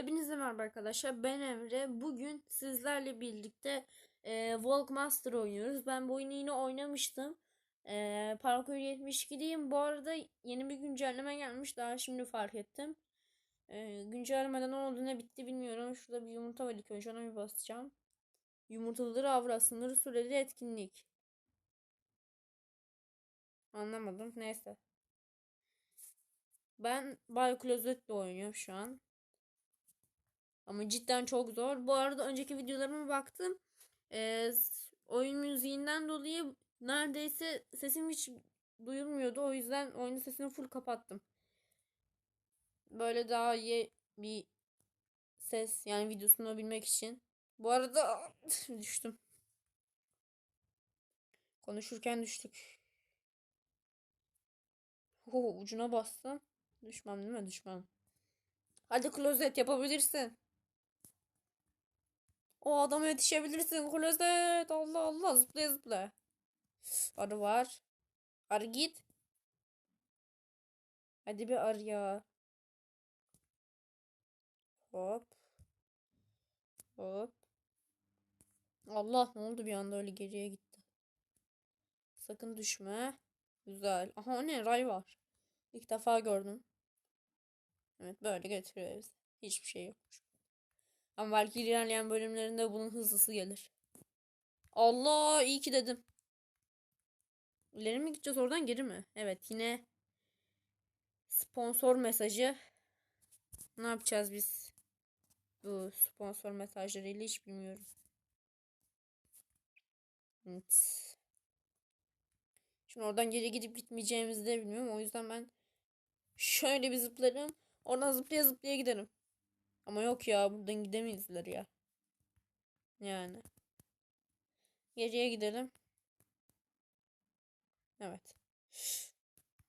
Hepinize merhaba arkadaşlar. Ben Emre. Bugün sizlerle birlikte e, Walkmaster oynuyoruz. Ben bu oyunu yine oynamıştım. E, Parkur 72'deyim. Bu arada yeni bir güncelleme gelmiş. Daha şimdi fark ettim. E, güncellemeden ne oldu ne bitti bilmiyorum. Şurada bir yumurta var ilk önce ona bir basacağım. Yumurtaları avra sınırı süreli etkinlik. Anlamadım. Neyse. Ben Bay Klozet'le oynuyorum şu an. Ama cidden çok zor. Bu arada önceki videolarıma baktım. Ee, oyun müziğinden dolayı neredeyse sesim hiç duyulmuyordu. O yüzden oyunun sesini full kapattım. Böyle daha iyi bir ses yani video sunabilmek için. Bu arada düştüm. Konuşurken düştük. Ho, ucuna bastım. Düşmem değil mi? Düşmem. Hadi klozet yapabilirsin. O adama yetişebilirsin. Klozet. Allah Allah. Zıplaya zıplaya. Arı var. Arı git. Hadi bir arı ya. Hop. Hop. Allah ne oldu bir anda öyle geriye gitti. Sakın düşme. Güzel. Aha ne? Ray var. İlk defa gördüm. Evet böyle götürüyor bizi. Hiçbir şey yokmuş. Ama belki ilerleyen bölümlerinde bunun hızlısı gelir. Allah iyi ki dedim. İleri mi gideceğiz oradan geri mi? Evet yine sponsor mesajı. Ne yapacağız biz? Bu sponsor mesajlarıyla hiç bilmiyorum. Evet. Şimdi oradan geri gidip gitmeyeceğimizi de bilmiyorum. O yüzden ben şöyle bir zıplarım. Oradan zıplaya zıplaya giderim. Ama yok ya buradan gidemeyiz ya. Yani. Geriye gidelim. Evet.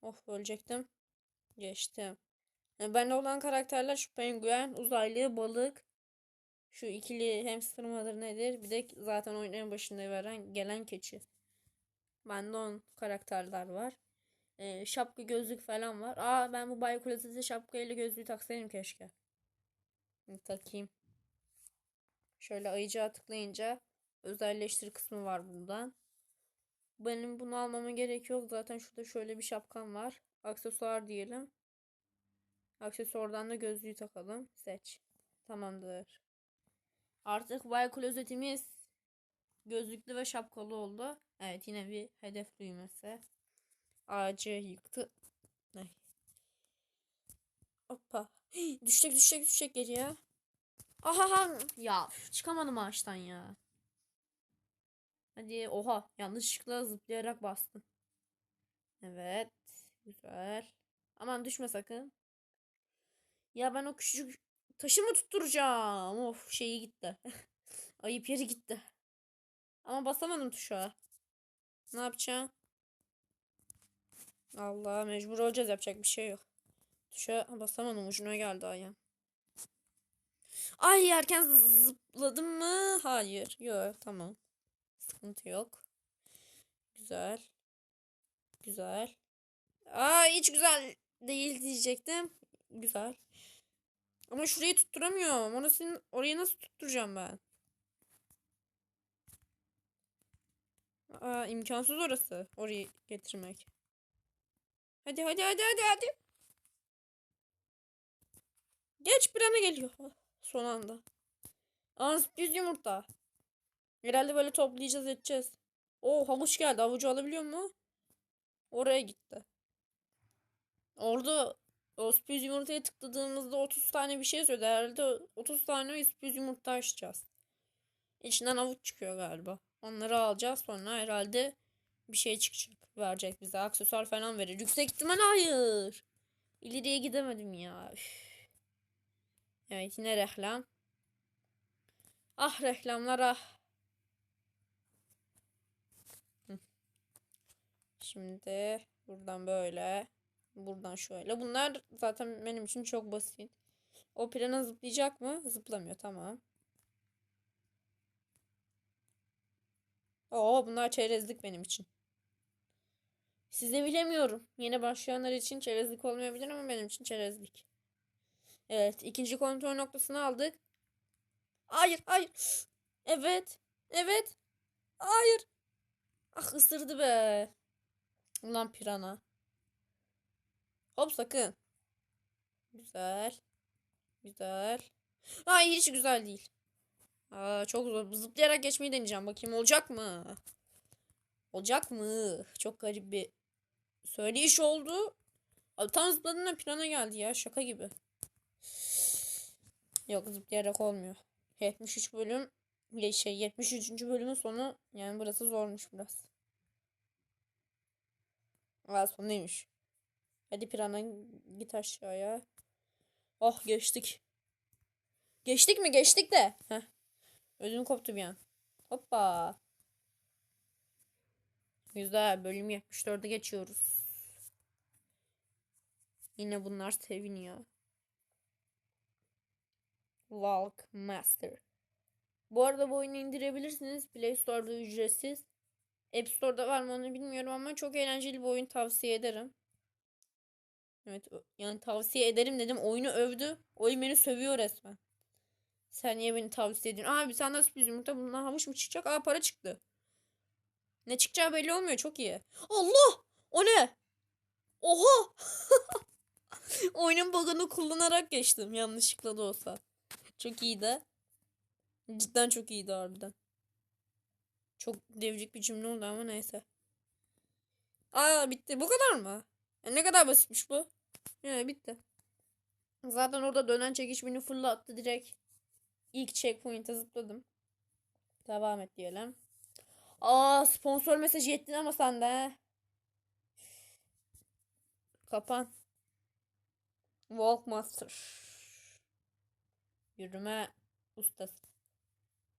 Of ölecektim. Geçtim. Yani bende olan karakterler şu penguen, uzaylı, balık. Şu ikili hamster mıdır nedir? Bir de zaten oyunun en başında veren gelen keçi. Bende on karakterler var. Ee, şapka gözlük falan var. Aa ben bu Bay Klozet'e şapkayla gözlüğü taksaydım keşke. Takayım. Şöyle ayıcığa tıklayınca özelleştir kısmı var buradan. Benim bunu almama gerek yok. Zaten şurada şöyle bir şapkam var. Aksesuar diyelim. Aksesuardan da gözlüğü takalım. Seç. Tamamdır. Artık Bay klozetimiz gözlüklü ve şapkalı oldu. Evet yine bir hedef düğmesi. Ağacı yıktı. Ay. Hoppa. Düşecek düşecek düşecek geriye. Aha ya çıkamadım ağaçtan ya. Hadi oha yanlışlıkla zıplayarak bastım. Evet güzel. Aman düşme sakın. Ya ben o küçücük taşı mı tutturacağım? Of şeyi gitti. Ayıp yeri gitti. Ama basamadım tuşa. Ne yapacağım? Allah mecbur olacağız yapacak bir şey yok. Tuşa basamadım ucuna geldi ayağım. Ay erken zıpladım mı? Hayır. Yok tamam. Sıkıntı yok. Güzel. Güzel. Aa hiç güzel değil diyecektim. Güzel. Ama şurayı tutturamıyorum. Orasını, orayı nasıl tutturacağım ben? Aa, imkansız orası. Orayı getirmek. Hadi hadi hadi hadi hadi. Geç bir ana geliyor. Son anda. Aa sürpriz yumurta. Herhalde böyle toplayacağız edeceğiz. Oo havuç geldi. Havucu alabiliyor mu? Oraya gitti. Orada o sürpriz yumurtaya tıkladığımızda 30 tane bir şey söyledi. Herhalde 30 tane sürpriz yumurta açacağız. İçinden havuç çıkıyor galiba. Onları alacağız sonra herhalde bir şey çıkacak. Verecek bize. Aksesuar falan verir. Yüksek ihtimal hayır. İleriye gidemedim ya. Üf. Evet yine reklam. Ah reklamlar ah. Şimdi buradan böyle. Buradan şöyle. Bunlar zaten benim için çok basit. O plana zıplayacak mı? Zıplamıyor tamam. Oo bunlar çerezlik benim için. Size bilemiyorum. Yeni başlayanlar için çerezlik olmayabilir ama benim için çerezlik. Evet, ikinci kontrol noktasını aldık. Hayır, hayır. Evet. Evet. Hayır. Ah ısırdı be. Ulan pirana. Hop sakın. Güzel. Güzel. Ay hiç güzel değil. Aa, çok zor. Zıplayarak geçmeyi deneyeceğim. Bakayım olacak mı? Olacak mı? Çok garip bir söyleyiş oldu. Abi tam zıpladığında pirana geldi ya. Şaka gibi. Yok zıplayarak olmuyor. 73 bölüm şey 73. bölümün sonu yani burası zormuş biraz. Aa sonuymuş. Hadi pirana git aşağıya. Oh geçtik. Geçtik mi? Geçtik de. Heh. Ödüm koptu bir an. Hoppa. Güzel. Bölüm 74'e geçiyoruz. Yine bunlar seviniyor. Walk Master. Bu arada bu oyunu indirebilirsiniz. Play Store'da ücretsiz. App Store'da var mı onu bilmiyorum ama çok eğlenceli bir oyun tavsiye ederim. Evet yani tavsiye ederim dedim. Oyunu övdü. Oyun beni sövüyor resmen. Sen niye beni tavsiye ediyorsun? Abi sen nasıl sürpriz yumurta bundan havuç mu çıkacak? Aa para çıktı. Ne çıkacağı belli olmuyor. Çok iyi. Allah! O ne? Oha! Oyunun bug'ını kullanarak geçtim. Yanlışlıkla da olsa. Çok iyiydi. Cidden çok iyiydi harbiden. Çok devrik bir cümle oldu ama neyse. Aa bitti. Bu kadar mı? E, ne kadar basitmiş bu. Yani bitti. Zaten orada dönen çekiş beni fırlattı direkt. İlk checkpoint'e zıpladım. Devam et diyelim. Aa sponsor mesajı yettin ama sen de. Kapan. Walkmaster. Yürüme ustası.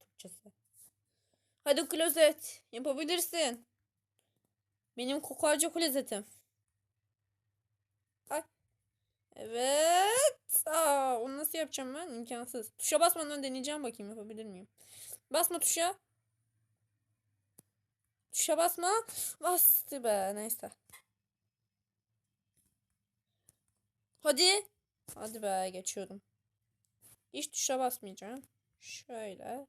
Türkçesi. Hadi klozet. Yapabilirsin. Benim kokarca klozetim. Ay. Evet. Aa, onu nasıl yapacağım ben? İmkansız. Tuşa basmadan deneyeceğim bakayım yapabilir miyim? Basma tuşa. Tuşa basma. Bastı be. Neyse. Hadi. Hadi be geçiyordum. Hiç tuşa basmayacağım. Şöyle.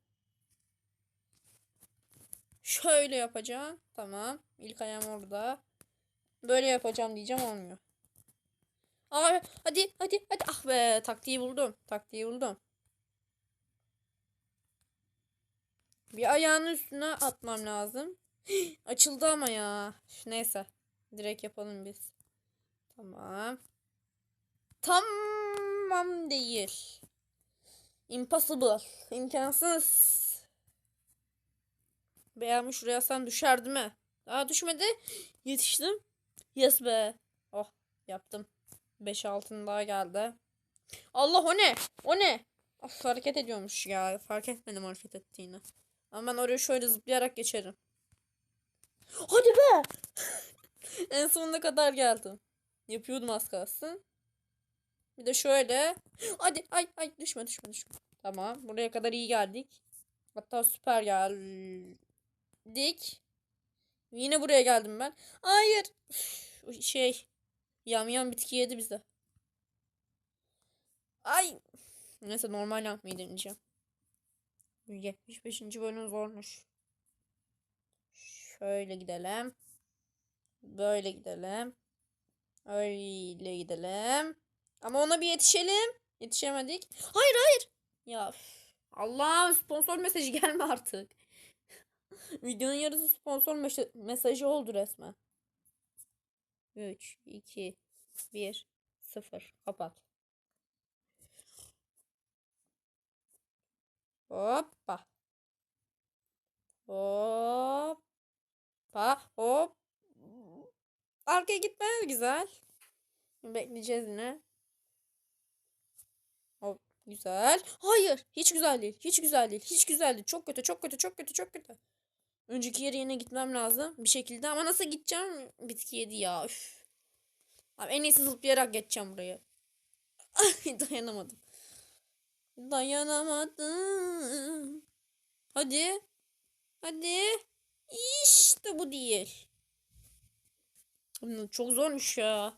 Şöyle yapacağım. Tamam. İlk ayağım orada. Böyle yapacağım diyeceğim olmuyor. Aa, hadi hadi hadi. Ah be taktiği buldum. Taktiği buldum. Bir ayağının üstüne atmam lazım. Açıldı ama ya. Neyse. Direkt yapalım biz. Tamam. Tamam değil. Impossible. İmkansız. Beğenmiş şuraya sen düşerdi mi? Daha düşmedi. Yetiştim. Yes be. Oh yaptım. 5 altın daha geldi. Allah o ne? O ne? Of, hareket ediyormuş ya. Fark etmedim hareket ettiğini. Ama ben oraya şöyle zıplayarak geçerim. Hadi be. en sonuna kadar geldim. Yapıyordum az kalsın. Bir de şöyle. Hadi ay ay düşme düşme düşme. Tamam. Buraya kadar iyi geldik. Hatta süper geldik. Yine buraya geldim ben. Hayır. Üf, şey. Yamyam bitki yedi bize. Ay. Neyse normal yapmayı deneyeceğim. 75. bölüm zormuş. Şöyle gidelim. Böyle gidelim. Öyle gidelim. Ama ona bir yetişelim. Yetişemedik. Hayır hayır. Ya Allah sponsor mesajı gelme artık. Videonun yarısı sponsor mes- mesajı oldu resmen. 3, 2, 1, 0. Kapat. Hoppa. Hoppa. Hop. Arkaya gitme. Güzel. Bekleyeceğiz yine. Güzel. Hayır. Hiç güzel değil. Hiç güzel değil. Hiç güzel değil. Çok kötü. Çok kötü. Çok kötü. Çok kötü. Önceki yere yine gitmem lazım. Bir şekilde. Ama nasıl gideceğim? Bitki yedi ya. Üf. Abi en iyisi zıplayarak geçeceğim buraya. Ay dayanamadım. Dayanamadım. Hadi. Hadi. İşte bu değil. Çok zormuş ya.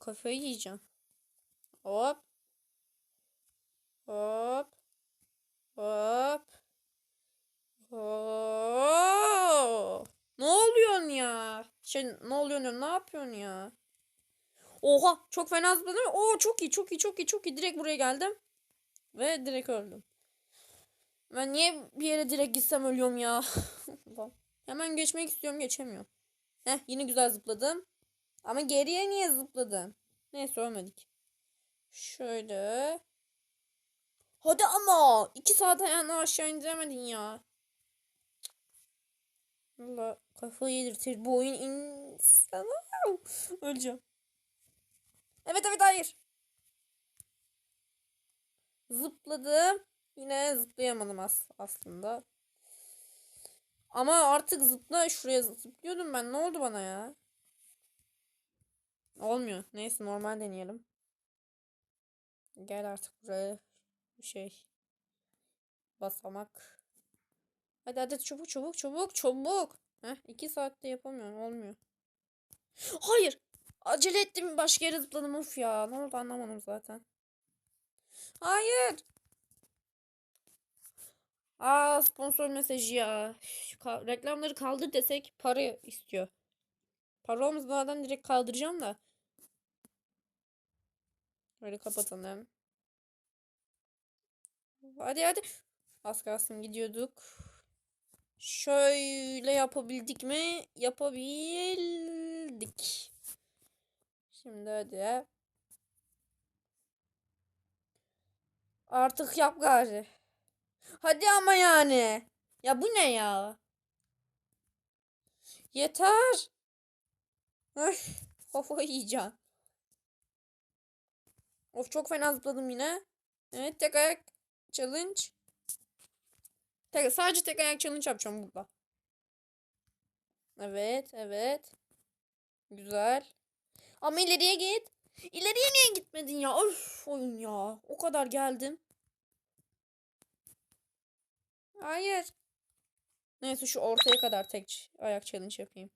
Kafayı yiyeceğim. Hop. Hop. Hop. Hop. Ne oluyorsun ya? Şey ne oluyor diyorum, ne yapıyorsun ya? Oha çok fena zıpladım. Oo çok iyi çok iyi çok iyi çok iyi. Direkt buraya geldim. Ve direkt öldüm. Ben niye bir yere direkt gitsem ölüyorum ya. Hemen geçmek istiyorum geçemiyorum. Heh yine güzel zıpladım. Ama geriye niye zıpladım? Neyse ölmedik. Şöyle. Hadi ama. iki saat ayağını aşağı indiremedin ya. Allah kafayı yedirtir bu oyun insana. Öleceğim. Evet evet hayır. Zıpladım. Yine zıplayamadım as aslında. Ama artık zıpla şuraya zıplıyordum ben. Ne oldu bana ya? Olmuyor. Neyse normal deneyelim. Gel artık buraya. Şey. Basamak. Hadi hadi çabuk çabuk çabuk çabuk. Heh, iki saatte yapamıyorum. Olmuyor. Hayır. Acele ettim. Başka yere zıpladım. Of ya. Ne oldu anlamadım zaten. Hayır. Aa sponsor mesajı ya. Şu ka- reklamları kaldır desek para istiyor. Para olmadan direkt kaldıracağım da. Böyle kapatalım. Hadi hadi. Az kalsın gidiyorduk. Şöyle yapabildik mi? Yapabildik. Şimdi hadi. Artık yap gari. Hadi ama yani. Ya bu ne ya? Yeter. Ay, kafayı yiyeceğim. Of çok fena zıpladım yine. Evet tek ayak challenge. Tek, sadece tek ayak challenge yapacağım burada. Evet evet. Güzel. Ama ileriye git. İleriye niye gitmedin ya? Of oyun ya. O kadar geldim. Hayır. Neyse şu ortaya kadar tek ayak challenge yapayım.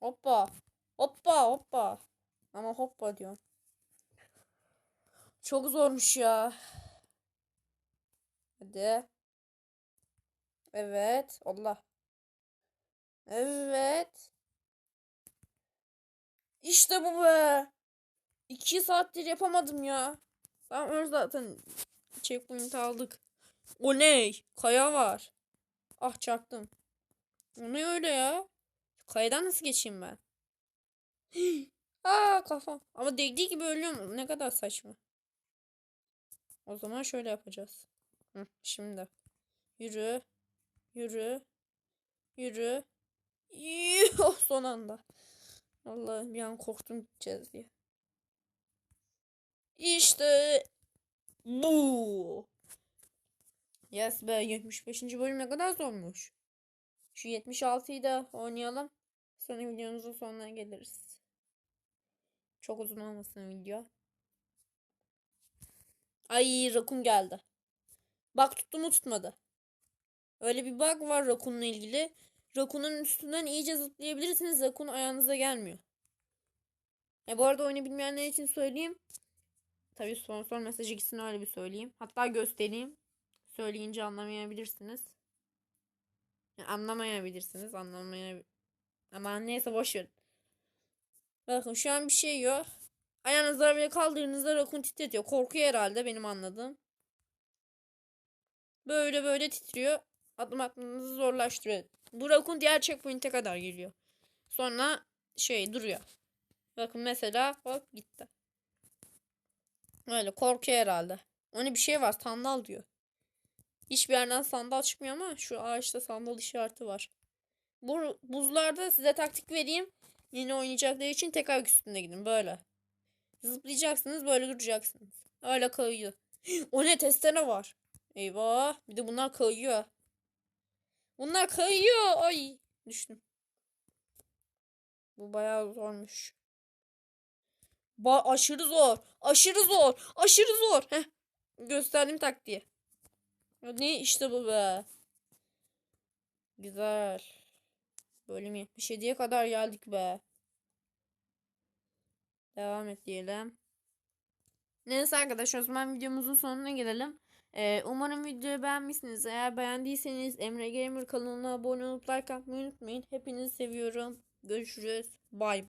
Hoppa. Hoppa hoppa. Ama hoppa diyorum. Çok zormuş ya. Hadi. Evet. Allah. Evet. İşte bu be. İki saattir yapamadım ya. Tamam öyle zaten. Checkpoint aldık. O ne? Kaya var. Ah çaktım. O ne öyle ya? Kayadan nasıl geçeyim ben? Aa kafam. Ama değdiği gibi ölüyorum. Ne kadar saçma. O zaman şöyle yapacağız. Hı, şimdi. Yürü. Yürü. Yürü. Yuh, son anda. Allah bir an korktum gideceğiz diye. İşte bu. Yes be 75. bölüm ne kadar zormuş. Şu 76'yı da oynayalım. Sonra videomuzun sonuna geliriz. Çok uzun olmasın video. Ay rakun geldi. Bak tuttu mu tutmadı. Öyle bir bug var rakunla ilgili. Rakunun üstünden iyice zıplayabilirsiniz. Rakun ayağınıza gelmiyor. E bu arada oyunu bilmeyenler için söyleyeyim. Tabii sponsor mesajı gitsin öyle bir söyleyeyim. Hatta göstereyim. Söyleyince anlamayabilirsiniz. Yani anlamayabilirsiniz. Anlamaya Ama neyse boş verin. Bakın şu an bir şey yok. Ayağınızı arabaya kaldırdığınızda rakun titretiyor. Korkuyor herhalde benim anladığım. Böyle böyle titriyor. Adım atmanızı zorlaştırıyor. Bu rakun diğer checkpoint'e kadar geliyor. Sonra şey duruyor. Bakın mesela hop gitti. Öyle korkuyor herhalde. Hani bir şey var sandal diyor. Hiçbir yerden sandal çıkmıyor ama şu ağaçta sandal işareti var. Bu buzlarda size taktik vereyim. Yeni oynayacakları için tek ayak üstünde gidin böyle. Zıplayacaksınız böyle duracaksınız. Öyle kayıyor. o ne testere var. Eyvah. Bir de bunlar kayıyor. Bunlar kayıyor. Ay düştüm. Bu bayağı zormuş. Ba aşırı zor. Aşırı zor. Aşırı zor. Heh. Gösterdim taktiği. Ne işte bu be. Güzel. Bölüm 77'ye kadar geldik be. Devam et diyelim. Neyse arkadaşlar o zaman videomuzun sonuna gelelim. Ee, umarım videoyu beğenmişsiniz. Eğer beğendiyseniz Emre Gamer kanalına abone olup like atmayı unutmayın. Hepinizi seviyorum. Görüşürüz. Bye.